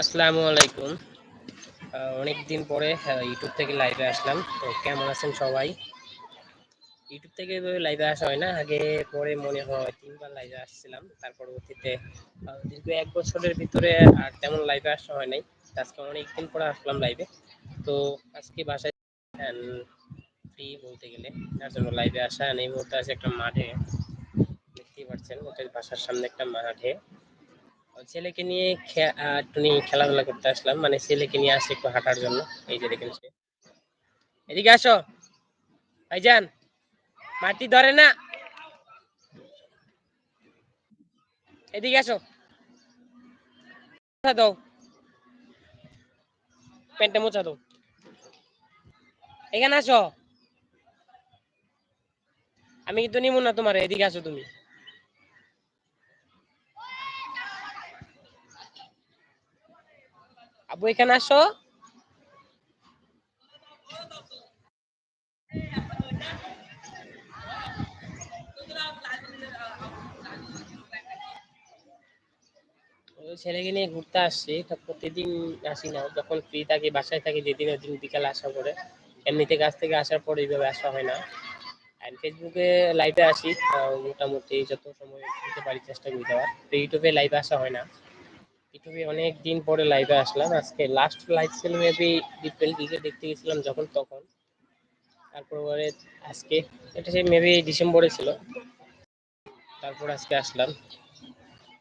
আসসালামু আলাইকুম। অনেক দিন পরে ইউটিউব থেকে লাইভে আসলাম। তো কেমন আছেন সবাই? ইউটিউব থেকে এভাবে লাইভে আসা হয় না। আগে পরে মনে হয় তিনবার লাইভে আসছিলাম। তার পরবর্তীতে দীর্ঘ এক বছরের ভিতরে আর তেমন লাইভে আসা হয় নাই। আজকে অনেক দিন পরে আসলাম লাইভে তো আজকে বাসায় ফ্রি বলতে গেলে। তার জন্য লাইভে আসা এই মুহূর্তে আছে একটা মাঠে। দেখতেই পাচ্ছেন ওদের বাসার সামনে একটা মাঠে। ছেলেকে নিয়ে একটু খেলাধুলা করতে আসলাম। মানে ছেলেকে নিয়ে আসি একটু হাঁটার জন্য। এই যে দেখেন সে। এদিকে আসো। ভাইজান, মাটি ধরে না। এদিকে আসো। দাও। প্যান্টটা মোছা দাও। এখানে আসো। আমি কিন্তু নিব না তোমার, এদিকে আসো তুমি। আবু, এখানে আসো। ছেলেকে নিয়ে ঘুরতে আসছি প্রতিদিন আসি না। যখন ফ্রি থাকি, বাসায় থাকি, যেদিন ওদিন বিকালে আসা করে। এমনিতে কাজ থেকে আসার পর এইভাবে আসা হয় না। আর ফেসবুকে লাইভে আসি মোটামুটি যত সময় দিতে পারি চেষ্টা করি দেওয়ার। তো ইউটিউবে লাইভে আসা হয় না। ইউটিউবে অনেক দিন পরে লাইভে আসলাম। আজকে লাস্ট লাইভ ছিল মেবি বিপিএল ক্রিকেট দেখতে গেছিলাম যখন তখন। তারপরে আজকে, এটা সেই মেবি ডিসেম্বরে ছিল। তারপর আজকে আসলাম।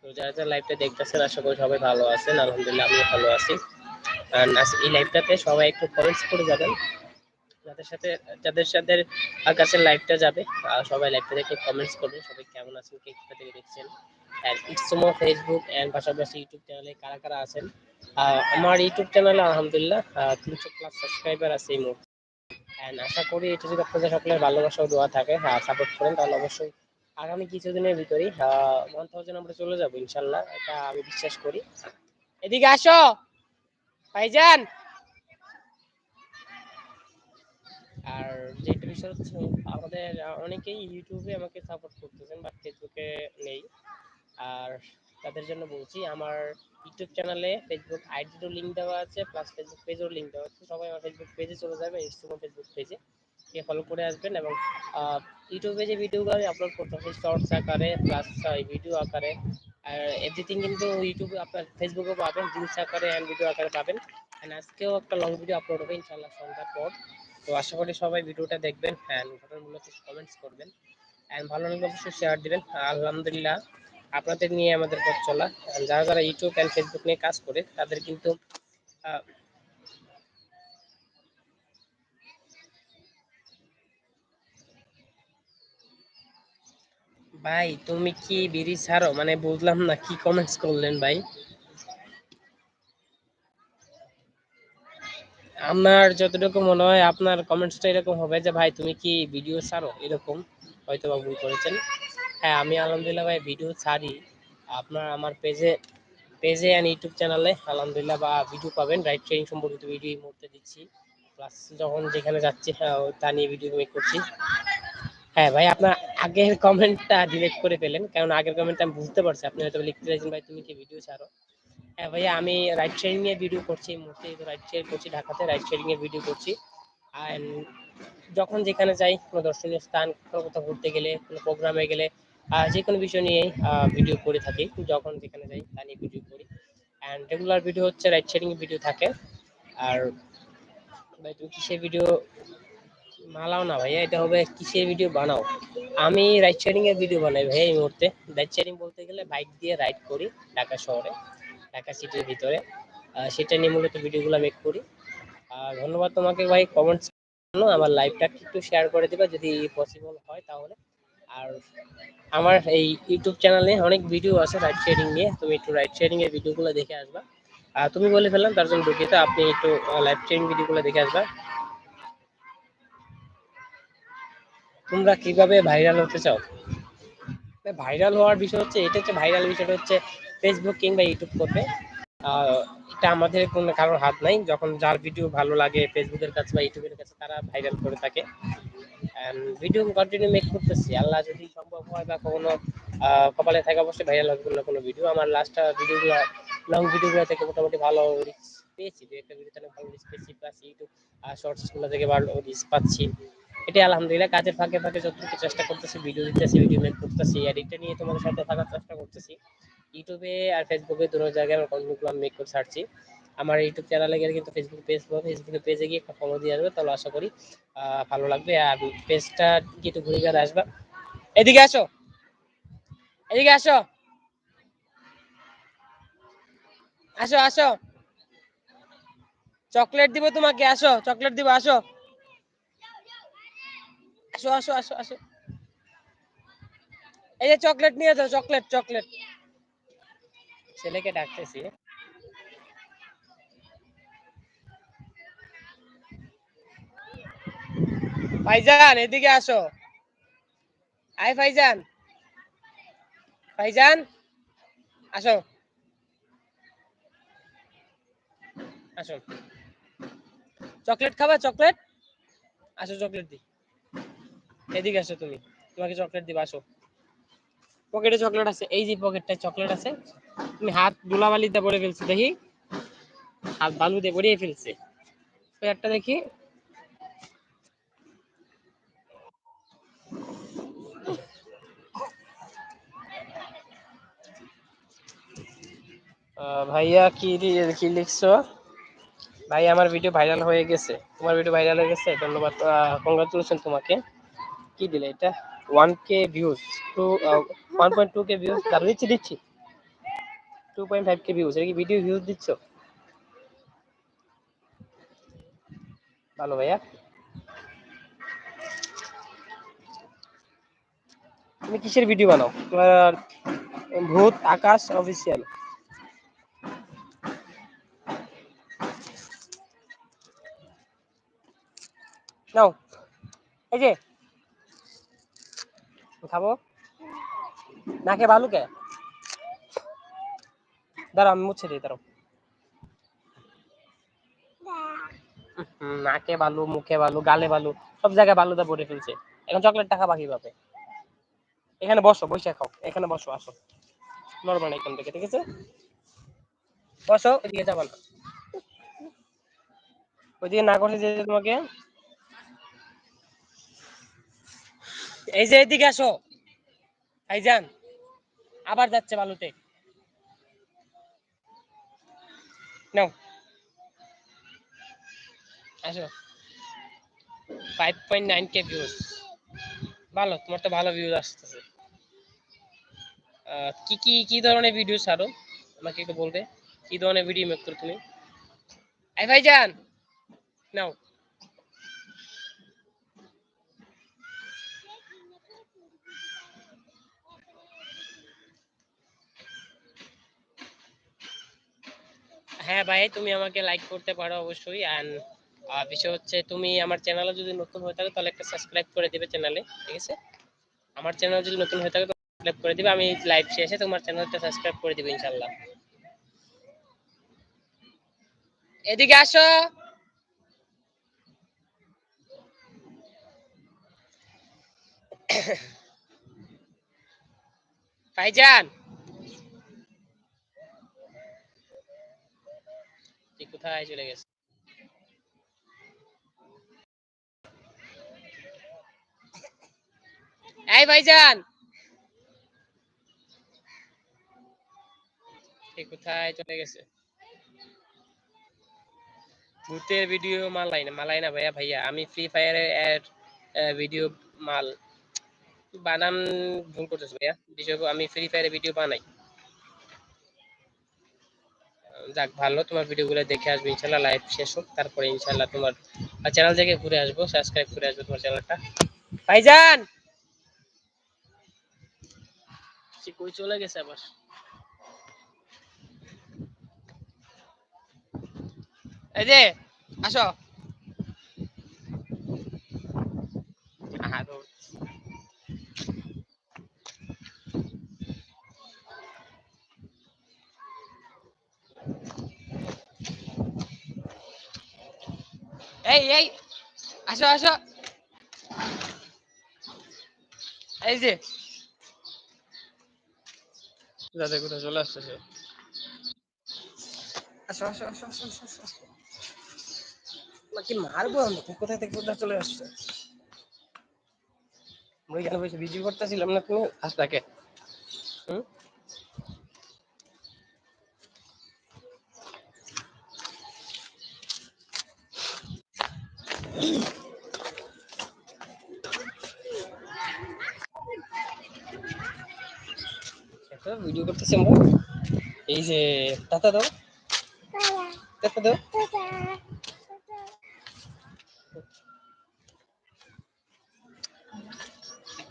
তো যারা যারা লাইভটা দেখতেছেন, আশা করি সবাই ভালো আছেন। আলহামদুলিল্লাহ, আমিও ভালো আছি। আর এই লাইভটাতে সবাই একটু কমেন্টস করে যাবেন। যাদের সাথে যাদের সাথে কাছে লাইভটা যাবে সবাই লাইভটা দেখে কমেন্টস করবেন। সবাই কেমন আছেন, কে কোথা থেকে দেখছেন। ইটসমো ফেসবুক এন্ড পাশাপাশি ইউটিউব চ্যানেলে কারা কারা আছেন? আমার ইউটিউব চ্যানেলে আলহামদুলিল্লাহ তিনশো প্লাস সাবস্ক্রাইবার আছে এই মুহূর্তে। And আশা করি এটা যদি আপনাদের সকলের ভালোবাসা দোয়া থাকে সাপোর্ট করেন, তাহলে অবশ্যই আগামী কিছুদিনের ভিতরেই ওয়ান থাউজেন্ড আমরা চলে যাব ইনশাল্লাহ এটা আমি বিশ্বাস করি। এদিকে আসো! ভাইজান! আর যেটা বিষয় হচ্ছে, আমাদের অনেকেই ইউটিউবে আমাকে সাপোর্ট করতেছেন বা ফেসবুকে নেই। আর তাদের জন্য বলছি, আমার ইউটিউব চ্যানেলে ফেসবুক আইডিরও লিঙ্ক দেওয়া আছে প্লাস ফেসবুক পেজেরও লিঙ্ক দেওয়া আছে। সবাই আমার ফেসবুক পেজে চলে যাবে ইনস্টাগ্রাম ফেসবুক পেজে গিয়ে ফলো করে আসবেন এবং ইউটিউবে যে ভিডিওগুলো আমি আপলোড করতে সেই শর্টস আকারে প্লাস ভিডিও আকারে। আর এভরিথিং কিন্তু ইউটিউবে আপনার ফেসবুকেও পাবেন রিলস আকারে অ্যান্ড ভিডিও আকারে পাবেন। অ্যান্ড আজকেও একটা লং ভিডিও আপলোড হবে ইনশাল্লাহ সন্ধ্যার পর। তো আশা করি সবাই ভিডিওটা দেখবেন অ্যান্ড ঘটনাগুলো কমেন্টস করবেন। অ্যান্ড ভালো লাগলে অবশ্যই শেয়ার দিবেন। আলহামদুলিল্লাহ। আপনাদের নিয়ে আমাদের পথ চলা। যারা যারা ইউটিউব অ্যান্ড ফেসবুক নিয়ে কাজ করে, তাদের কিন্তু ভাই, তুমি কি বিড়ি ছাড়ো? মানে বুঝলাম না, কি কমেন্টস করলেন ভাই? আমার যতটুকু মনে হয়, আপনার কমেন্টসটা এরকম হবে যে, ভাই, তুমি কি ভিডিও ছাড়ো? এরকম হয়তো বা ভুল করেছেন। হ্যাঁ আমি আলহামদুলিল্লাহ ভাই ভিডিও ছাড়ি। আপনার আমার পেজে পেজে অ্যান্ড ইউটিউব চ্যানেলে আলহামদুলিল্লাহ বা ভিডিও পাবেন। রাইট ট্রেনিং সম্পর্কিত ভিডিও এই মুহূর্তে দিচ্ছি। প্লাস যখন যেখানে যাচ্ছি হ্যাঁ, তা নিয়ে ভিডিও মেক করছি। হ্যাঁ ভাই আপনার আগের কমেন্টটা ডিলেট করে ফেলেন। কারণ আগের কমেন্টটা আমি বুঝতে পারছি। আপনি হয়তো লিখতে চাইছেন ভাই তুমি কি ভিডিও ছাড়ো? হ্যাঁ ভাইয়া আমি রাইড শেয়ারিং এর ভিডিও করছি এই মুহূর্তে। রাইড শেয়ার করছি ঢাকাতে রাইড শেয়ারিং এর ভিডিও করছি। আর যখন যেখানে যাই কোনো দর্শনীয় স্থান কোনো কোথাও ঘুরতে গেলে কোনো প্রোগ্রামে গেলে যে কোনো বিষয় নিয়ে ভিডিও করে থাকি, যখন যেখানে যাই, তা নিয়ে ভিডিও করি। অ্যান্ড রেগুলার ভিডিও হচ্ছে রাইড শেয়ারিং ভিডিও থাকে। আর ভাই, তুমি কিসের ভিডিও মালাও না ভাইয়া, এটা হবে কিসের ভিডিও বানাও? আমি রাইড শেয়ারিং এর ভিডিও বানাই ভাই এই মুহূর্তে। রাইড শেয়ারিং বলতে গেলে বাইক দিয়ে রাইড করি ঢাকা শহরে, ঢাকা সিটির ভিতরে। সেটা নিয়ে মূলত ভিডিওগুলো মেক করি। আর ধন্যবাদ তোমাকে ভাই কমেন্টস আমার লাইভটা একটু শেয়ার করে দিবা, যদি পসিবল হয় তাহলে। আর আমার এই ইউটিউব চ্যানেলে অনেক ভিডিও আছে রাইড শেয়ারিং নিয়ে। তুমি একটু রাইড শেয়ারিং এর ভিডিওগুলো দেখে আসবা। আর তুমি বলে ফেললাম, তার জন্য দুঃখিত, আপনি একটু লাইভ শেয়ারিং ভিডিওগুলো দেখে আসবা। তোমরা কীভাবে ভাইরাল হতে চাও? ভাইরাল হওয়ার বিষয় হচ্ছে, এটা হচ্ছে ভাইরাল বিষয়টা হচ্ছে ফেসবুক কিংবা ইউটিউব করবে। এটা আমাদের কোনো কারোর হাত নাই। যখন যার ভিডিও ভালো লাগে ফেসবুকের কাছে বা ইউটিউবের কাছে, তারা ভাইরাল করে থাকে। ভিডিও কন্টিনিউ মেক করতেছি। আল্লাহ যদি সম্ভব হয় বা কোনো কপালে থাকে অবশ্যই ভাইরাল হবে কোনো কোনো ভিডিও আমার লাস্ট ভিডিওগুলো লং ভিডিওগুলো থেকে মোটামুটি ভালো রিচ পেয়েছি। দু একটা অনেক ভালো রিচ পেয়েছি। প্লাস ইউটিউব শর্টসগুলো থেকে ভালো রিচ পাচ্ছি। এটাই আলহামদুলিল্লাহ। কাজের ফাঁকে ফাঁকে যতটুকু চেষ্টা করতেছি ভিডিও দিতেছি ভিডিও মেক করতেছি। আর এটা নিয়ে তোমাদের সাথে থাকার চেষ্টা করতেছি। ইউটিউবে আর ফেসবুকে দুটো জায়গায় আমার কন্টেন্টগুলো আমি মেক করে ছাড়ছি। আমার ইউটিউব চ্যানেলে গেলে কিন্তু ফেসবুক পেজ পাবো ফেসবুকে পেজে গিয়ে একটা ফলো দিয়ে আসবে, তাহলে আশা করি ভালো লাগবে। আর পেজটা কি একটু ঘুরে গেলে আসবা। এদিকে আসো। এদিকে আসো। আসো আসো। চকলেট দিব তোমাকে, আসো চকলেট দিব, আসো। আসো আসো আসো আসো। এই যে চকলেট নিয়ে যাও চকলেট চকলেট ছেলেকে ডাকতেছি। ভাইজান এদিকে আসো। আয় ফাইজান। ভাইজান আসো। আসো। চকলেট খাবা, চকলেট? আসো, চকলেট দি। এদিকে আসো তুমি। তোমাকে চকলেট দিবা, আসো। পকেটে চকলেট আছে, এই যে পকেটটায় চকলেট আছে, তুমি হাত ধুলাবালিতে পড়ে ফেলছো, দেখি। হাত বালুতে পড়িয়ে ফেলছে। একটা দেখি। ভাইয়া কি কি লিখছো? ভাই, আমার ভিডিও ভাইরাল হয়ে গেছে। তোমার ভিডিও ভাইরাল হয়ে গেছে? ধন্যবাদ। কংগ্রাচুলেশন তোমাকে। কি দিলে এটা? One K views two one point two K views তার দিচ্ছি দিচ্ছি। Two point five K views এটা কি ভিডিও ভিউজ দিচ্ছ? ভালো, ভাইয়া। তুমি কিসের ভিডিও বানাও? ভূত আকাশ অফিসিয়াল নাও। এই যে। খাব। নাকে ভালো কে? দাঁড়াও, আমি মুছে দিই, দাঁড়াও। নাকে বালু মুখে বালু গালে বালু সব জায়গায় বালুটা ভরে ফেলছে। এখন চকলেট টাকা বাকি পাবে এখানে বসো, বসে খাও। এখানে বসো, আসো। নড়বে না এখান থেকে, ঠিক আছে? বসো ওইদিকে যাবা না। ওইদিকে না করছে যে তোমাকে এই যে এদিকে আসো। ভাইজান, আবার যাচ্ছে বালুতে। নাও। আসো। Five point nine K views ভালো, তোমার তো ভালো ভিউজ আসতেছে। কি কি কি ধরনের ভিডিও ছাড়ো আমাকে একটু বলবে। কি ধরনের ভিডিও মেক করো তুমি? এই ভাইজান, নাও। হ্যাঁ ভাই, তুমি আমাকে লাইক করতে পারো অবশ্যই। অ্যান্ড বিষয় হচ্ছে তুমি আমার চ্যানেলে যদি নতুন হয়ে থাকে, তাহলে একটা সাবস্ক্রাইব করে দিবে চ্যানেলে ঠিক আছে? আমার চ্যানেল যদি নতুন হয়ে থাকে সাবস্ক্রাইব করে দিবে। আমি লাইভ শেষে তোমার চ্যানেলটা সাবস্ক্রাইব করে দিবে ইনশাল্লাহ এদিকে আসো। ভাইজান। তুই কোথায় চলে গেছে। এই ভাইজান! কোথায় চলে গেছে? ভূতের ভিডিও মালাই না মালাই না ভাইয়া ভাইয়া। আমি ফ্রি ফায়ারের ভিডিও মাল বানান ভুল করতেছো ভাইয়া। বিষয় আমি ফ্রি ফায়ারের ভিডিও বানাই। যাক, ভালো, তোমার ভিডিওগুলো দেখে আসবে, ইনশাল্লাহ লাইভ শেষ হোক, তারপরে ইনশাল্লাহ তোমার চ্যানেল থেকে ঘুরে আসব সাবস্ক্রাইব করে আসব তোমার চ্যানেলটা ভাইজান! সে কই চলে গেছে আবার? এই যে, আসো আহা, দৌড়। এই এই আসো আসো। এই যে। দাদা কোথায় চলে আসতেছে আসো আসো আসো আসো আসো আসো আসো। নাকি মারবো আমি? কোথায় থেকে কোথায় চলে আসছো? আমরা এখানে বসে ভিডিও করতেছিলাম না তুমি? আস্তাকে হুম? একটা ভিডিও করতেছি আমরা। এই যে টাটা দাও। দাও।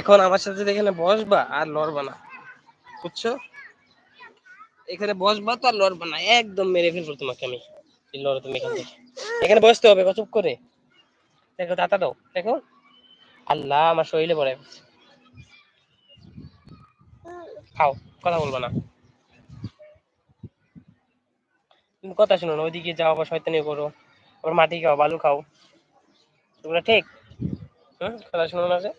এখন আমার সাথে এখানে বসবা আর লড়বা না, বুঝছ? এখানে বসবা তো আর লড়বা না, একদম মেরে ফেলব তোমাকে আমি। লড়ো তুমি এখান থেকে। এখানে বসতে হবে চুপ করে। দেখো দাতা দাও। দেখো। আল্লাহ, আমার শরীরে পড়ে খাও। কথা বলব না। তুমি কথা শুনো না ওইদিকে যাও আবার শয়তানি করো আবার মাটি খাও বালু খাও। তোমরা ঠিক? হুম কথা শুনো না যে।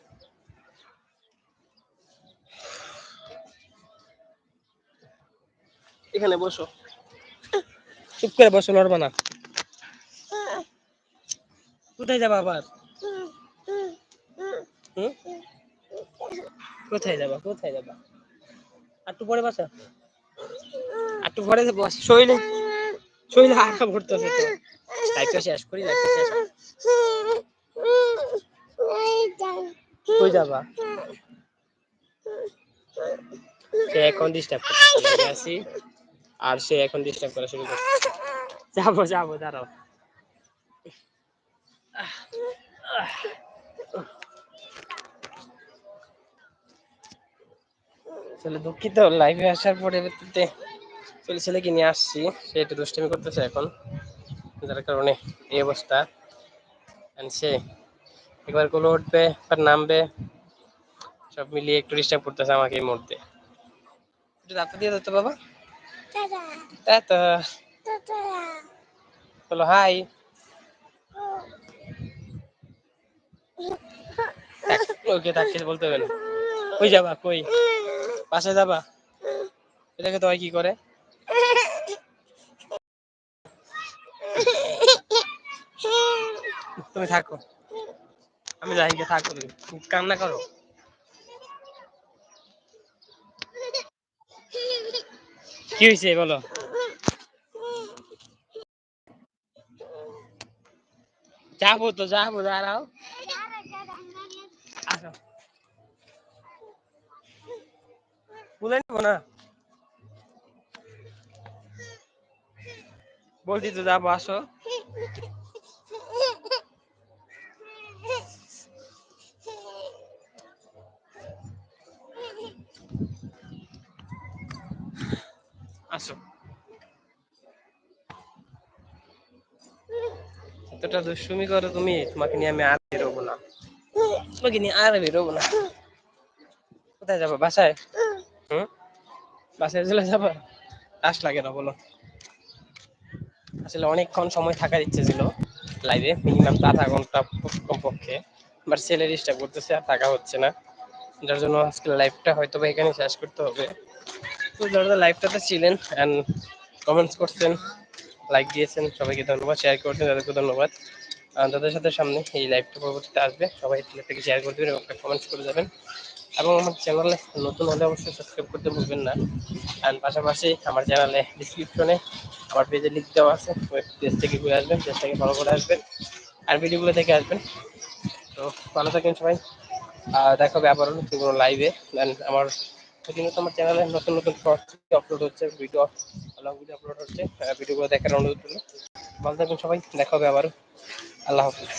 এখানে বসো। চুপ করে বসো লড়বা না। কোথায় যাবা আবার? কোথায় যাবা কোথায় যাবা? একটু পরে বাসা? একটু পরে বস শৈলে। শৈলে আঁকা ভরতেছে তো লাইফটা শেষ করি লাইফটা শেষ কই যাবা? সে এখন ডিস্টার্ব করছে আসি আর সে এখন ডিস্টার্ব করা শুরু করছে। যাব যাব দাঁড়াও। আসলে দুঃখিত লাইভে আসার পরে ভিত্তিতে ছেলে ছেলেকে নিয়ে আসছি সে একটু দুষ্টামি করতেছে এখন যার কারণে এই অবস্থা। সে একবারগুলো উঠবে একবার নামবে সব মিলিয়ে একটু ডিস্টার্ব করতেছে আমাকে এই মুহূর্তে। একটু রাস্তা দিয়ে দিতে বাবা। টাটা বলো হাই ওকে তাকে বলতে হবে না। কই যাবা কই? বাসায় যাবা? এটাকে তো কি করে? তুমি থাকো। আমি যাই, গিয়ে থাকো। কান্না করো। কি হয়েছে বলো? যাব তো, যাব, দাঁড়াও। বলে নিবো না। বলছি তো যাব, আসো। আসো। এতটা দুষ্টুমি করো তুমি, তোমাকে নিয়ে আমি আর বেরোবো না। তোমাকে নিয়ে আর বেরোবো না। কোথায় যাব, বাসায়? হুম? বাসায় চলে যাব? আস লাগে না বলো। আসলে অনেকক্ষণ সময় থাকার ইচ্ছে ছিল লাইভে মিনিমাম আধা ঘণ্টা কমপক্ষে। বাট ছেলে ডিস্টার্ব করতেছে আর থাকা হচ্ছে না। যার জন্য আজকে লাইভটা হয়তো বা এখানে শেষ করতে হবে। তো যারা লাইভটাতে ছিলেন অ্যান্ড কমেন্টস করছেন লাইক দিয়েছেন সবাইকে ধন্যবাদ শেয়ার করছেন তাদেরকে ধন্যবাদ। তাদের সাথে সামনে এই লাইভটা পরবর্তীতে আসবে। সবাই লাইভটাকে শেয়ার করে দেবেন এবং কমেন্টস করে যাবেন। এবং আমার চ্যানেলে নতুন হলে অবশ্যই সাবস্ক্রাইব করতে ভুলবেন না। অ্যান্ড পাশাপাশি আমার চ্যানেলে ডিসক্রিপশনে আমার পেজে লিঙ্ক দেওয়া আছে। ওই পেজ থেকে ঘুরে আসবেন পেজ থেকে ফলো করে আসবেন। আর ভিডিওগুলো দেখে আসবেন। তো ভালো থাকেন সবাই। দেখা হবে আবার নতুন কোনো লাইভে আমার প্রতিনিয়ত আমার চ্যানেলে নতুন নতুন শর্টস আপলোড হচ্ছে ভিডিও লং ভিডিও আপলোড হচ্ছে। ভিডিওগুলো দেখার অনুরোধ রইল। ভালো থাকবেন সবাই। দেখা হবে আবার আল্লাহ হাফিজ।